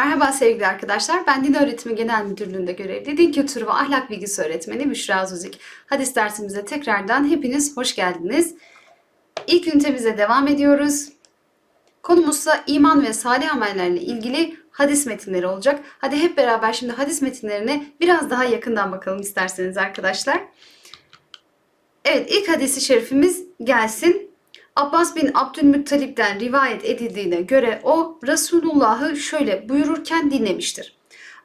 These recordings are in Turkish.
Merhaba sevgili arkadaşlar. Ben Din Öğretimi Genel Müdürlüğü'nde görevli Din Kültürü ve Ahlak Bilgisi Öğretmeni Büşra Zuzik. Hadis dersimize tekrardan hepiniz hoş geldiniz. İlk ünitemize devam ediyoruz. Konumuzsa iman ve salih amellerle ilgili hadis metinleri olacak. Hadi hep beraber şimdi hadis metinlerine biraz daha yakından bakalım isterseniz arkadaşlar. Evet ilk hadisi şerifimiz gelsin. Abbas bin Abdülmuttalip'ten rivayet edildiğine göre o Resulullah'ı şöyle buyururken dinlemiştir.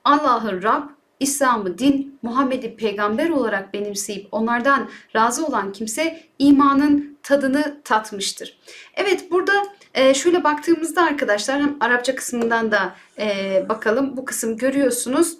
Allah'ı Rab, İslam'ı din, Muhammed'i peygamber olarak benimseyip onlardan razı olan kimse imanın tadını tatmıştır. Evet burada e, şöyle baktığımızda arkadaşlar hem Arapça kısmından da e, bakalım. Bu kısım görüyorsunuz.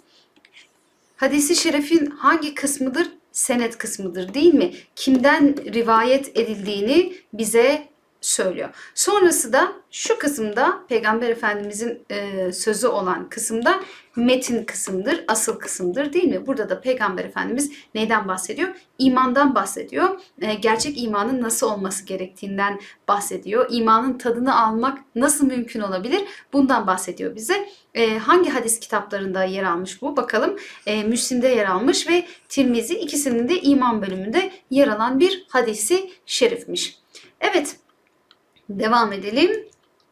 Hadisi şerifin hangi kısmıdır? Senet kısmıdır değil mi? Kimden rivayet edildiğini bize söylüyor. Sonrası da şu kısımda Peygamber Efendimizin e, sözü olan kısımda metin kısımdır, asıl kısımdır değil mi? Burada da Peygamber Efendimiz neyden bahsediyor? İmandan bahsediyor. E, gerçek imanın nasıl olması gerektiğinden bahsediyor. İmanın tadını almak nasıl mümkün olabilir? Bundan bahsediyor bize. E, hangi hadis kitaplarında yer almış bu? Bakalım. E, Müslim'de yer almış ve Tirmizi ikisinin de iman bölümünde yer alan bir hadisi şerifmiş. Evet, devam edelim.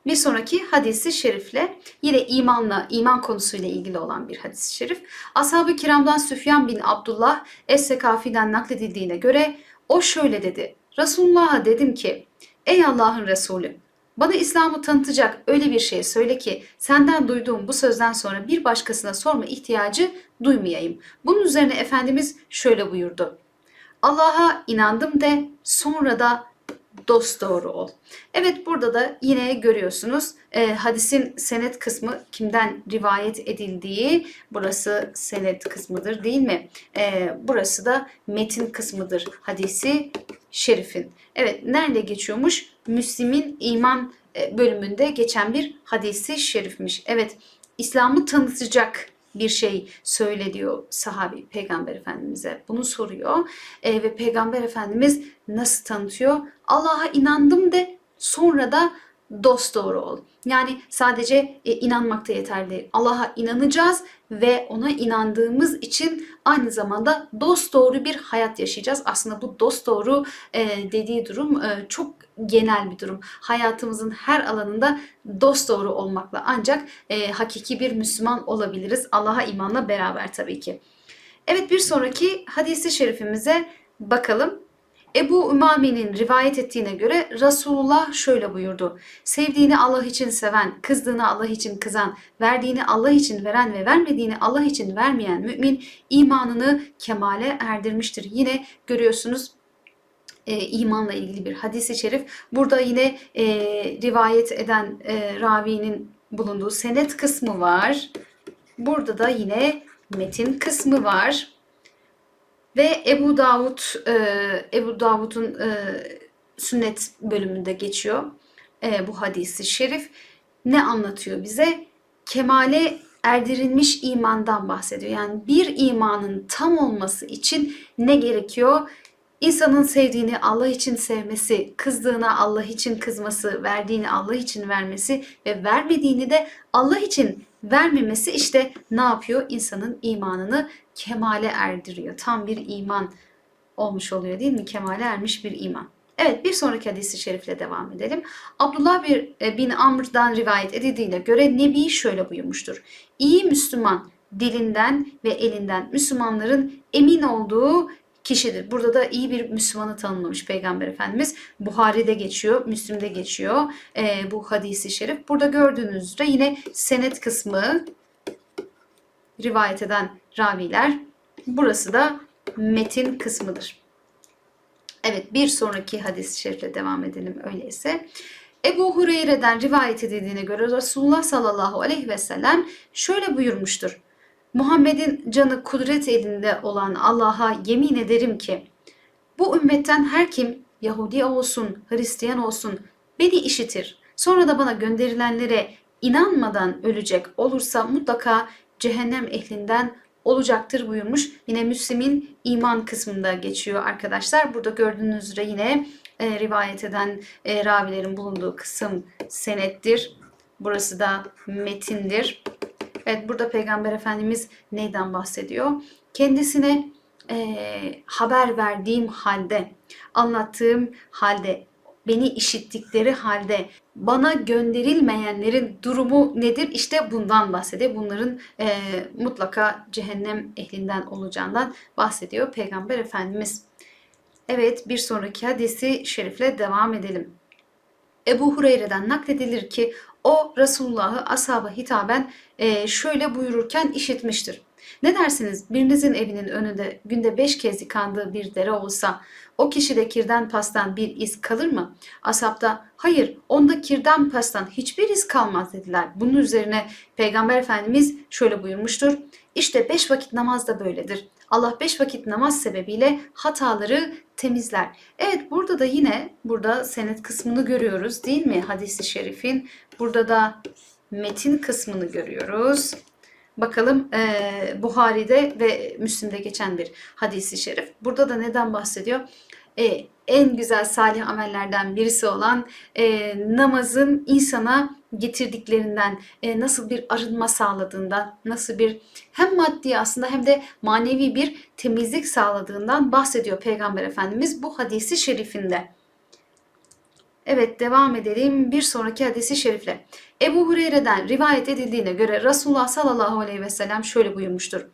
Bir sonraki hadisi şerifle yine imanla, iman konusuyla ilgili olan bir hadis-i şerif. Ashab-ı kiramdan Süfyan bin Abdullah Es-Sekafi'den nakledildiğine göre o şöyle dedi. Resulullah'a dedim ki ey Allah'ın Resulü bana İslam'ı tanıtacak öyle bir şey söyle ki senden duyduğum bu sözden sonra bir başkasına sorma ihtiyacı duymayayım. Bunun üzerine Efendimiz şöyle buyurdu. Allah'a inandım de sonra da dost doğru ol. Evet burada da yine görüyorsunuz e, hadisin senet kısmı kimden rivayet edildiği burası senet kısmıdır değil mi? E, burası da metin kısmıdır hadisi şerifin. Evet nerede geçiyormuş? Müslim'in iman e, bölümünde geçen bir hadisi şerifmiş. Evet İslam'ı tanıtacak bir şey söyle diyor sahabi peygamber efendimize. Bunu soruyor e, ve peygamber efendimiz nasıl tanıtıyor? Allah'a inandım de sonra da dost doğru ol. Yani sadece e, inanmakta yeterli. Allah'a inanacağız ve ona inandığımız için aynı zamanda dost doğru bir hayat yaşayacağız. Aslında bu dost doğru e, dediği durum e, çok genel bir durum. Hayatımızın her alanında dost doğru olmakla ancak e, hakiki bir Müslüman olabiliriz. Allah'a imanla beraber tabii ki. Evet bir sonraki hadisi şerifimize bakalım. Ebu Ümame'nin rivayet ettiğine göre Resulullah şöyle buyurdu. Sevdiğini Allah için seven, kızdığını Allah için kızan, verdiğini Allah için veren ve vermediğini Allah için vermeyen mümin imanını kemale erdirmiştir. Yine görüyorsunuz e, imanla ilgili bir hadis-i şerif. Burada yine e, rivayet eden e, ravinin bulunduğu senet kısmı var. Burada da yine metin kısmı var. Ve Ebu Davud, e, Ebu Davud'un e, sünnet bölümünde geçiyor e, bu hadisi şerif. Ne anlatıyor bize? Kemale erdirilmiş imandan bahsediyor. Yani bir imanın tam olması için ne gerekiyor? İnsanın sevdiğini Allah için sevmesi, kızdığına Allah için kızması, verdiğini Allah için vermesi ve vermediğini de Allah için vermemesi işte ne yapıyor? İnsanın imanını kemale erdiriyor. Tam bir iman olmuş oluyor değil mi? Kemale ermiş bir iman. Evet bir sonraki hadisi şerifle devam edelim. Abdullah e, bin Amr'dan rivayet edildiğine göre Nebi şöyle buyurmuştur. İyi Müslüman dilinden ve elinden Müslümanların emin olduğu kişidir. Burada da iyi bir Müslümanı tanımlamış Peygamber Efendimiz. Buhari'de geçiyor, Müslim'de geçiyor e, bu hadisi şerif. Burada gördüğünüz üzere yine senet kısmı rivayet eden raviler. Burası da metin kısmıdır. Evet bir sonraki hadis-i şerifle devam edelim öyleyse. Ebu Hureyre'den rivayet edildiğine göre Resulullah sallallahu aleyhi ve sellem şöyle buyurmuştur. Muhammed'in canı kudret elinde olan Allah'a yemin ederim ki bu ümmetten her kim Yahudi olsun, Hristiyan olsun beni işitir. Sonra da bana gönderilenlere inanmadan ölecek olursa mutlaka cehennem ehlinden olacaktır buyurmuş. Yine Müslim'in iman kısmında geçiyor arkadaşlar. Burada gördüğünüz üzere yine e, rivayet eden e, ravilerin bulunduğu kısım senettir. Burası da metindir. Evet burada Peygamber Efendimiz neyden bahsediyor? Kendisine eee, haber verdiğim halde, anlattığım halde, beni işittikleri halde bana gönderilmeyenlerin durumu nedir? İşte bundan bahsediyor. Bunların eee, mutlaka cehennem ehlinden olacağından bahsediyor Peygamber Efendimiz. Evet bir sonraki hadisi şerifle devam edelim. Ebu Hureyre'den nakledilir ki o Resulullah'ı ashaba hitaben e, şöyle buyururken işitmiştir. Ne dersiniz birinizin evinin önünde günde beş kez yıkandığı bir dere olsa o kişide kirden pastan bir iz kalır mı? Ashab da hayır onda kirden pastan hiçbir iz kalmaz dediler. Bunun üzerine Peygamber Efendimiz şöyle buyurmuştur. İşte beş vakit namaz da böyledir. Allah beş vakit namaz sebebiyle hataları temizler. Evet burada da yine burada senet kısmını görüyoruz değil mi hadisi şerifin? Burada da metin kısmını görüyoruz. Bakalım eee Buhari'de ve Müslim'de geçen bir hadisi şerif. Burada da neden bahsediyor? E, en güzel salih amellerden birisi olan e, namazın insana getirdiklerinden, e, nasıl bir arınma sağladığından, nasıl bir hem maddi aslında hem de manevi bir temizlik sağladığından bahsediyor Peygamber Efendimiz bu hadisi şerifinde. Evet devam edelim bir sonraki hadisi şerifle. Ebu Hureyre'den rivayet edildiğine göre Resulullah sallallahu aleyhi ve sellem şöyle buyurmuştur.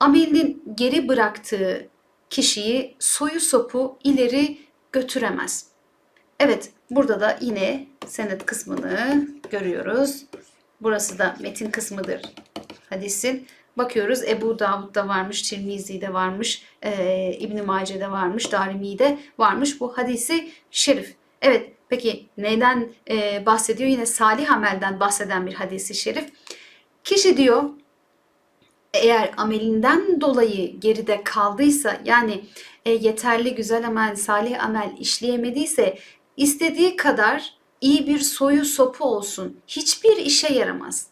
Amelin geri bıraktığı kişiyi soyu sopu ileri götüremez. Evet burada da yine senet kısmını görüyoruz. Burası da metin kısmıdır hadisin. Bakıyoruz Ebu Davud'da varmış, Tirmizi'de varmış, e, İbn-i Mace'de varmış, Darimi'de varmış bu hadisi şerif. Evet peki neyden e, bahsediyor? Yine salih amelden bahseden bir hadisi şerif. Kişi diyor eğer amelinden dolayı geride kaldıysa yani e, yeterli güzel amel, salih amel işleyemediyse istediği kadar iyi bir soyu sopu olsun hiçbir işe yaramaz.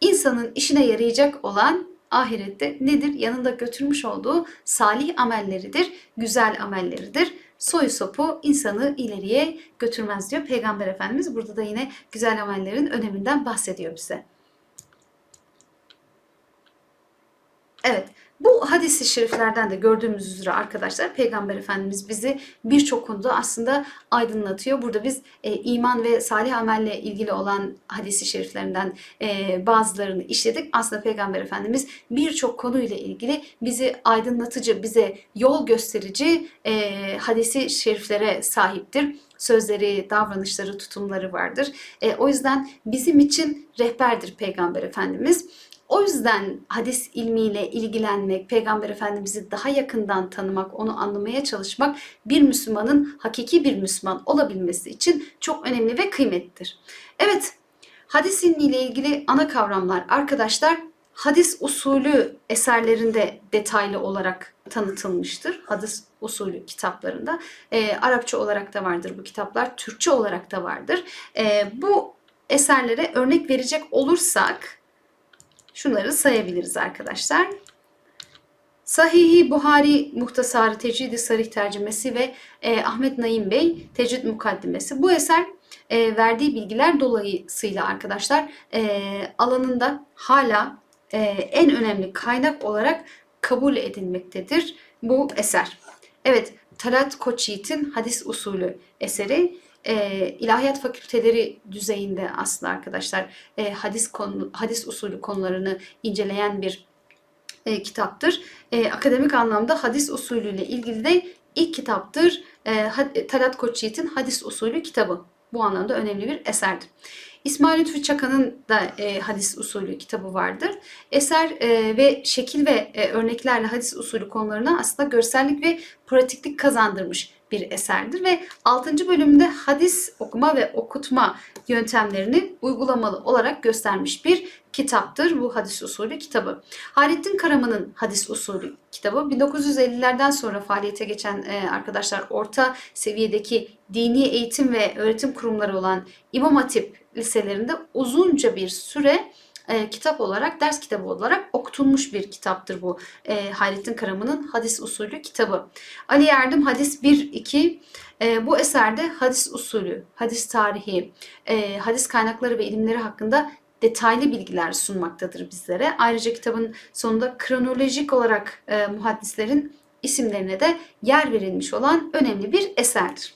İnsanın işine yarayacak olan ahirette nedir? Yanında götürmüş olduğu salih amelleridir, güzel amelleridir. Soyu sopu insanı ileriye götürmez diyor Peygamber Efendimiz. Burada da yine güzel amellerin öneminden bahsediyor bize. Evet, bu hadis-i şeriflerden de gördüğümüz üzere arkadaşlar Peygamber Efendimiz bizi birçok konuda aslında aydınlatıyor. Burada biz e, iman ve salih amelle ilgili olan hadis-i şeriflerinden e, bazılarını işledik. Aslında Peygamber Efendimiz birçok konuyla ilgili bizi aydınlatıcı, bize yol gösterici e, hadisi şeriflere sahiptir sözleri, davranışları, tutumları vardır. E, o yüzden bizim için rehberdir Peygamber Efendimiz. O yüzden hadis ilmiyle ilgilenmek, Peygamber Efendimiz'i daha yakından tanımak, onu anlamaya çalışmak bir Müslümanın hakiki bir Müslüman olabilmesi için çok önemli ve kıymetlidir. Evet, hadis ilmiyle ilgili ana kavramlar arkadaşlar hadis usulü eserlerinde detaylı olarak tanıtılmıştır. Hadis usulü kitaplarında. E, Arapça olarak da vardır bu kitaplar, Türkçe olarak da vardır. E, bu eserlere örnek verecek olursak şunları sayabiliriz arkadaşlar. Sahih-i Buhari Muhtasarı Tecrid-i Sarih tercümesi ve e, Ahmet Naim Bey Tecrid Mukaddimesi. Bu eser e, verdiği bilgiler dolayısıyla arkadaşlar e, alanında hala e, en önemli kaynak olarak kabul edilmektedir bu eser. Evet, Talat Koçyiğit'in hadis usulü eseri e, ilahiyat fakülteleri düzeyinde aslında arkadaşlar e, hadis konu, hadis usulü konularını inceleyen bir e, kitaptır. E, akademik anlamda hadis usulüyle ilgili de ilk kitaptır. E, Talat Koçyiğit'in hadis usulü kitabı. Bu anlamda önemli bir eserdir. İsmail Lütfü Çakan'ın da e, hadis usulü kitabı vardır. Eser e, ve şekil ve e, örneklerle hadis usulü konularına aslında görsellik ve pratiklik kazandırmış bir eserdir ve 6. bölümde hadis okuma ve okutma yöntemlerini uygulamalı olarak göstermiş bir kitaptır bu hadis usulü kitabı. Halettin Karaman'ın hadis usulü kitabı 1950'lerden sonra faaliyete geçen e, arkadaşlar orta seviyedeki dini eğitim ve öğretim kurumları olan İmam Hatip liselerinde uzunca bir süre e, kitap olarak, ders kitabı olarak okutulmuş bir kitaptır bu e, Hayrettin Karaman'ın hadis usulü kitabı. Ali Yardım Hadis 1-2 e, bu eserde hadis usulü, hadis tarihi, e, hadis kaynakları ve ilimleri hakkında detaylı bilgiler sunmaktadır bizlere. Ayrıca kitabın sonunda kronolojik olarak e, muhaddislerin isimlerine de yer verilmiş olan önemli bir eserdir.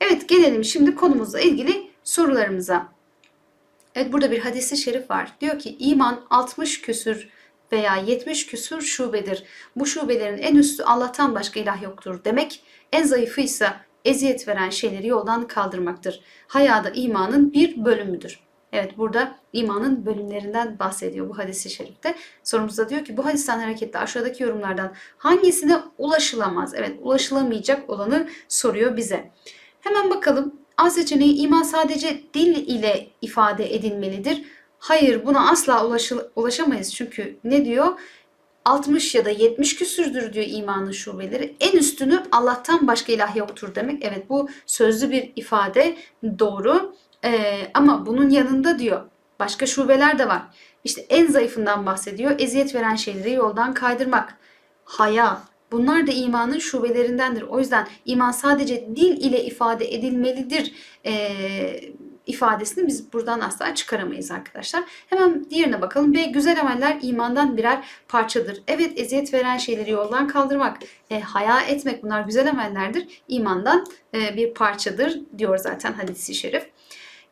Evet gelelim şimdi konumuzla ilgili sorularımıza. Evet burada bir hadisi şerif var. Diyor ki iman 60 küsür veya 70 küsür şubedir. Bu şubelerin en üstü Allah'tan başka ilah yoktur demek. En zayıfı ise eziyet veren şeyleri yoldan kaldırmaktır. Haya da imanın bir bölümüdür. Evet burada imanın bölümlerinden bahsediyor bu hadisi şerifte. Sorumuzda diyor ki bu hadisten hareketle aşağıdaki yorumlardan hangisine ulaşılamaz? Evet ulaşılamayacak olanı soruyor bize. Hemen bakalım. A seçeneği iman sadece dil ile ifade edilmelidir. Hayır buna asla ulaşıl- ulaşamayız çünkü ne diyor? 60 ya da 70 küsürdür diyor imanın şubeleri. En üstünü Allah'tan başka ilah yoktur demek. Evet bu sözlü bir ifade doğru. Ee, ama bunun yanında diyor başka şubeler de var. İşte en zayıfından bahsediyor. Eziyet veren şeyleri yoldan kaydırmak. Haya. Bunlar da imanın şubelerindendir. O yüzden iman sadece dil ile ifade edilmelidir ee, ifadesini biz buradan asla çıkaramayız arkadaşlar. Hemen diğerine bakalım. B. Güzel ameller imandan birer parçadır. Evet eziyet veren şeyleri yoldan kaldırmak, e, haya etmek bunlar güzel amellerdir. İmandan e, bir parçadır diyor zaten hadisi şerif.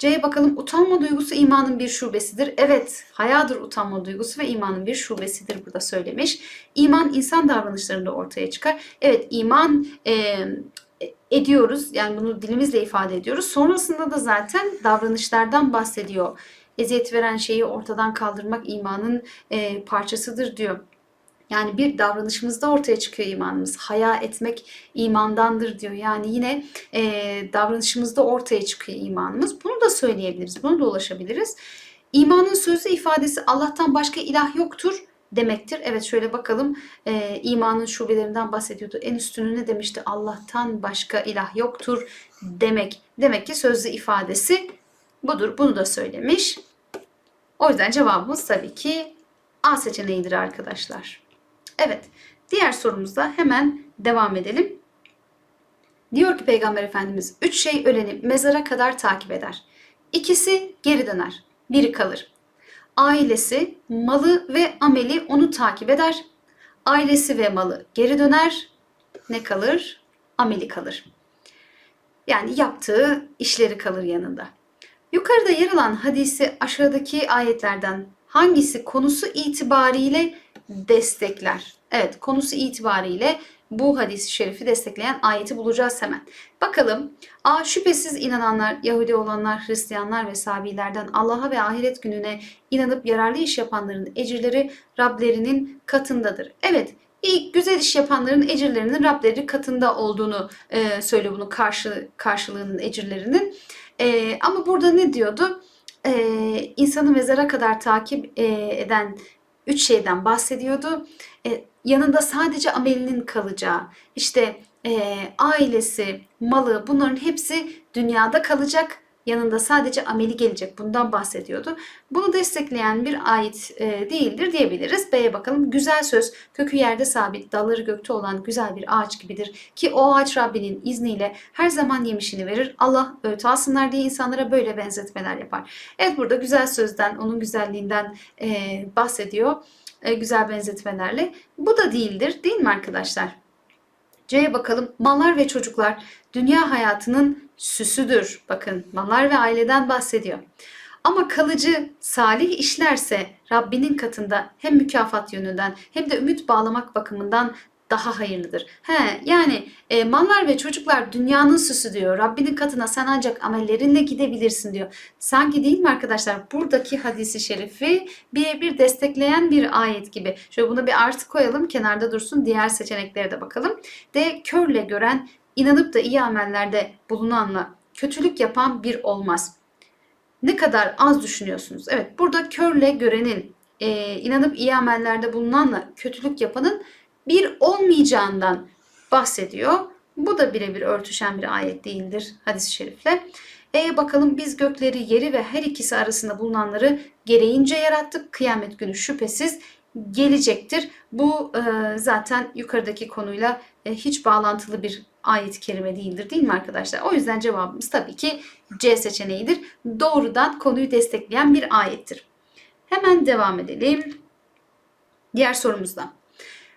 C'ye bakalım. Utanma duygusu imanın bir şubesidir. Evet, hayadır utanma duygusu ve imanın bir şubesidir burada söylemiş. İman insan davranışlarında ortaya çıkar. Evet, iman e, ediyoruz. Yani bunu dilimizle ifade ediyoruz. Sonrasında da zaten davranışlardan bahsediyor. Eziyet veren şeyi ortadan kaldırmak imanın e, parçasıdır diyor. Yani bir davranışımızda ortaya çıkıyor imanımız. Haya etmek imandandır diyor. Yani yine e, davranışımızda ortaya çıkıyor imanımız. Bunu da söyleyebiliriz. Bunu da ulaşabiliriz. İmanın sözlü ifadesi Allah'tan başka ilah yoktur demektir. Evet şöyle bakalım e, imanın şubelerinden bahsediyordu. En üstünü ne demişti? Allah'tan başka ilah yoktur demek. Demek ki sözlü ifadesi budur. Bunu da söylemiş. O yüzden cevabımız tabii ki A seçeneğidir arkadaşlar. Evet diğer sorumuzda hemen devam edelim. Diyor ki Peygamber Efendimiz üç şey öleni mezara kadar takip eder. İkisi geri döner. Biri kalır ailesi, malı ve ameli onu takip eder. Ailesi ve malı geri döner. Ne kalır? Ameli kalır. Yani yaptığı işleri kalır yanında. Yukarıda yer alan hadisi aşağıdaki ayetlerden hangisi konusu itibariyle destekler? Evet, konusu itibariyle bu hadisi şerifi destekleyen ayeti bulacağız hemen. Bakalım. A. Şüphesiz inananlar, Yahudi olanlar, Hristiyanlar ve Sabilerden Allah'a ve ahiret gününe inanıp yararlı iş yapanların ecirleri Rablerinin katındadır. Evet, iyi güzel iş yapanların ecirlerinin Rableri katında olduğunu e, söylüyor bunun karşı, karşılığının ecirlerinin. E, ama burada ne diyordu? E, insanı mezara kadar takip e, eden üç şeyden bahsediyordu. E, yanında sadece amelinin kalacağı, işte e, ailesi, malı bunların hepsi dünyada kalacak. Yanında sadece ameli gelecek. Bundan bahsediyordu. Bunu destekleyen bir ayet e, değildir diyebiliriz. B'ye bakalım. Güzel söz kökü yerde sabit, dalları gökte olan güzel bir ağaç gibidir. Ki o ağaç Rabbinin izniyle her zaman yemişini verir. Allah öğüt alsınlar diye insanlara böyle benzetmeler yapar. Evet burada güzel sözden, onun güzelliğinden e, bahsediyor e, güzel benzetmelerle. Bu da değildir değil mi arkadaşlar? C'ye bakalım. Mallar ve çocuklar dünya hayatının süsüdür. Bakın mallar ve aileden bahsediyor. Ama kalıcı salih işlerse Rabbinin katında hem mükafat yönünden hem de ümit bağlamak bakımından daha hayırlıdır. He, yani e, mallar ve çocuklar dünyanın süsü diyor. Rabbinin katına sen ancak amellerinle gidebilirsin diyor. Sanki değil mi arkadaşlar? Buradaki hadisi şerifi birebir destekleyen bir ayet gibi. Şöyle buna bir artı koyalım kenarda dursun. Diğer seçeneklere de bakalım. D. Körle gören inanıp da iyi amellerde bulunanla kötülük yapan bir olmaz. Ne kadar az düşünüyorsunuz. Evet burada körle görenin e, inanıp iyi amellerde bulunanla kötülük yapanın bir olmayacağından bahsediyor. Bu da birebir örtüşen bir ayet değildir hadis-i şerifle. E bakalım biz gökleri, yeri ve her ikisi arasında bulunanları gereğince yarattık. Kıyamet günü şüphesiz gelecektir. Bu e, zaten yukarıdaki konuyla e, hiç bağlantılı bir ayet-i kerime değildir değil mi arkadaşlar? O yüzden cevabımız tabii ki C seçeneğidir. Doğrudan konuyu destekleyen bir ayettir. Hemen devam edelim. Diğer sorumuzda.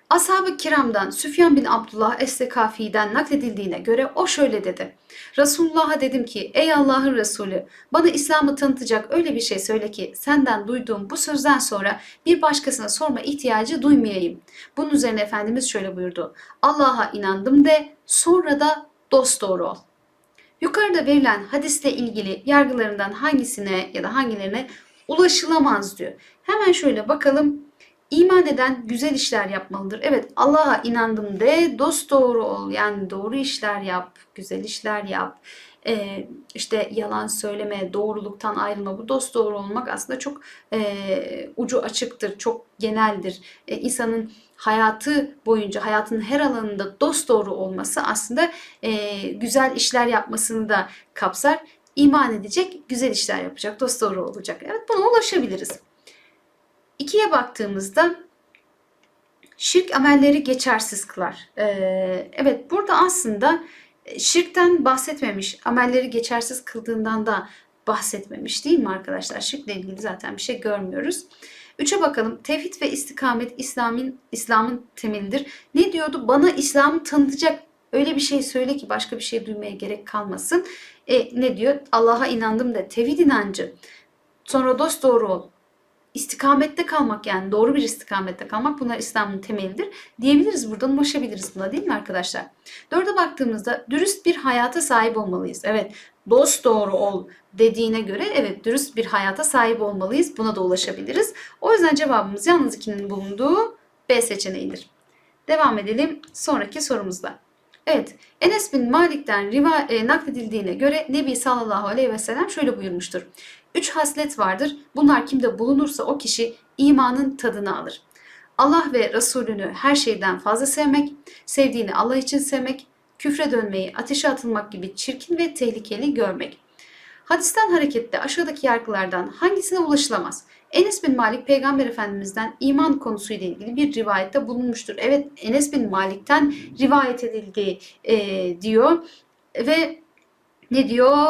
Ashab-ı kiramdan Süfyan bin Abdullah Es-Sekafi'den nakledildiğine göre o şöyle dedi. Resulullah'a dedim ki ey Allah'ın Resulü bana İslam'ı tanıtacak öyle bir şey söyle ki senden duyduğum bu sözden sonra bir başkasına sorma ihtiyacı duymayayım. Bunun üzerine Efendimiz şöyle buyurdu. Allah'a inandım de sonra da dost doğru ol. Yukarıda verilen hadisle ilgili yargılarından hangisine ya da hangilerine ulaşılamaz diyor. Hemen şöyle bakalım. İman eden güzel işler yapmalıdır. Evet Allah'a inandım de dost doğru ol. Yani doğru işler yap, güzel işler yap. Ee, işte yalan söyleme, doğruluktan ayrılma. Bu dost doğru olmak aslında çok e, ucu açıktır, çok geneldir. E, insanın hayatı boyunca, hayatının her alanında dost doğru olması aslında e, güzel işler yapmasını da kapsar. İman edecek, güzel işler yapacak, dost doğru olacak. Evet buna ulaşabiliriz. İkiye baktığımızda şirk amelleri geçersiz kılar. Ee, evet burada aslında şirkten bahsetmemiş, amelleri geçersiz kıldığından da bahsetmemiş değil mi arkadaşlar? Şirkle ilgili zaten bir şey görmüyoruz. Üçe bakalım. Tevhid ve istikamet İslam'ın İslam'ın temelidir. Ne diyordu? Bana İslam'ı tanıtacak öyle bir şey söyle ki başka bir şey duymaya gerek kalmasın. E, ne diyor? Allah'a inandım da tevhid inancı. Sonra dost doğru ol istikamette kalmak yani doğru bir istikamette kalmak bunlar İslam'ın temelidir diyebiliriz. Buradan ulaşabiliriz buna değil mi arkadaşlar? Dörde baktığımızda dürüst bir hayata sahip olmalıyız. Evet dost doğru ol dediğine göre evet dürüst bir hayata sahip olmalıyız. Buna da ulaşabiliriz. O yüzden cevabımız yalnız ikinin bulunduğu B seçeneğidir. Devam edelim sonraki sorumuzda. Evet, Enes bin Malik'ten riva, e, nakledildiğine göre Nebi sallallahu aleyhi ve sellem şöyle buyurmuştur. Üç haslet vardır. Bunlar kimde bulunursa o kişi imanın tadını alır. Allah ve Resulünü her şeyden fazla sevmek, sevdiğini Allah için sevmek, küfre dönmeyi, ateşe atılmak gibi çirkin ve tehlikeli görmek. Hadisten hareketle aşağıdaki yargılardan hangisine ulaşılamaz? Enes bin Malik peygamber efendimizden iman konusuyla ilgili bir rivayette bulunmuştur. Evet Enes bin Malik'ten rivayet edildi e, diyor ve ne diyor?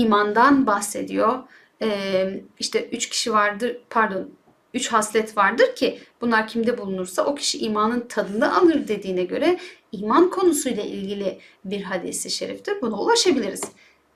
İmandan bahsediyor. E, işte üç kişi vardır pardon üç haslet vardır ki bunlar kimde bulunursa o kişi imanın tadını alır dediğine göre iman konusuyla ilgili bir hadisi şeriftir. Buna ulaşabiliriz.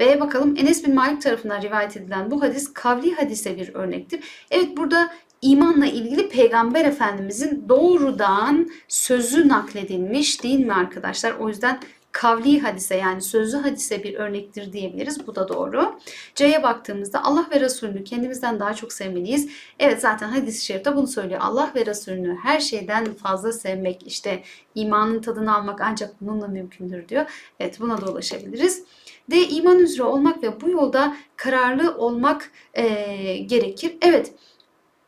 B'ye bakalım. Enes bin Malik tarafından rivayet edilen bu hadis kavli hadise bir örnektir. Evet burada imanla ilgili Peygamber Efendimizin doğrudan sözü nakledilmiş değil mi arkadaşlar? O yüzden kavli hadise yani sözlü hadise bir örnektir diyebiliriz. Bu da doğru. C'ye baktığımızda Allah ve Resulünü kendimizden daha çok sevmeliyiz. Evet zaten hadis-i şerifte bunu söylüyor. Allah ve Resulünü her şeyden fazla sevmek işte imanın tadını almak ancak bununla mümkündür diyor. Evet buna da ulaşabiliriz. D. iman üzere olmak ve bu yolda kararlı olmak e, gerekir. Evet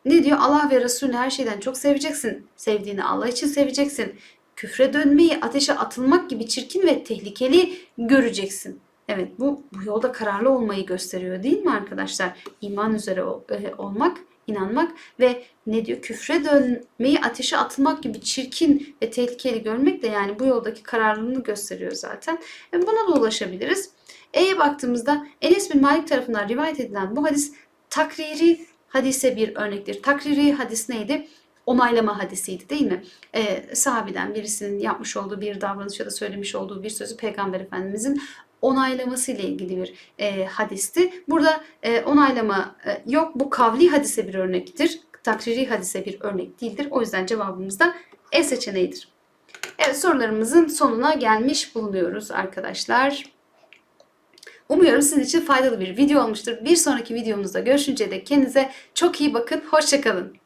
ne diyor? Allah ve Resulünü her şeyden çok seveceksin. Sevdiğini Allah için seveceksin küfre dönmeyi, ateşe atılmak gibi çirkin ve tehlikeli göreceksin. Evet bu, bu yolda kararlı olmayı gösteriyor değil mi arkadaşlar? İman üzere e, olmak, inanmak ve ne diyor? Küfre dönmeyi, ateşe atılmak gibi çirkin ve tehlikeli görmek de yani bu yoldaki kararlılığını gösteriyor zaten. E buna da ulaşabiliriz. E'ye baktığımızda Enes bin Malik tarafından rivayet edilen bu hadis takriri hadise bir örnektir. Takriri hadis neydi? Onaylama hadisiydi değil mi? Ee, sahabeden birisinin yapmış olduğu bir davranış ya da söylemiş olduğu bir sözü Peygamber Efendimizin onaylaması ile ilgili bir e, hadisti. Burada e, onaylama e, yok. Bu kavli hadise bir örnektir. Takriri hadise bir örnek değildir. O yüzden cevabımız da E seçeneğidir. Evet sorularımızın sonuna gelmiş bulunuyoruz arkadaşlar. Umuyorum sizin için faydalı bir video olmuştur. Bir sonraki videomuzda görüşünce de kendinize çok iyi bakın. Hoşçakalın.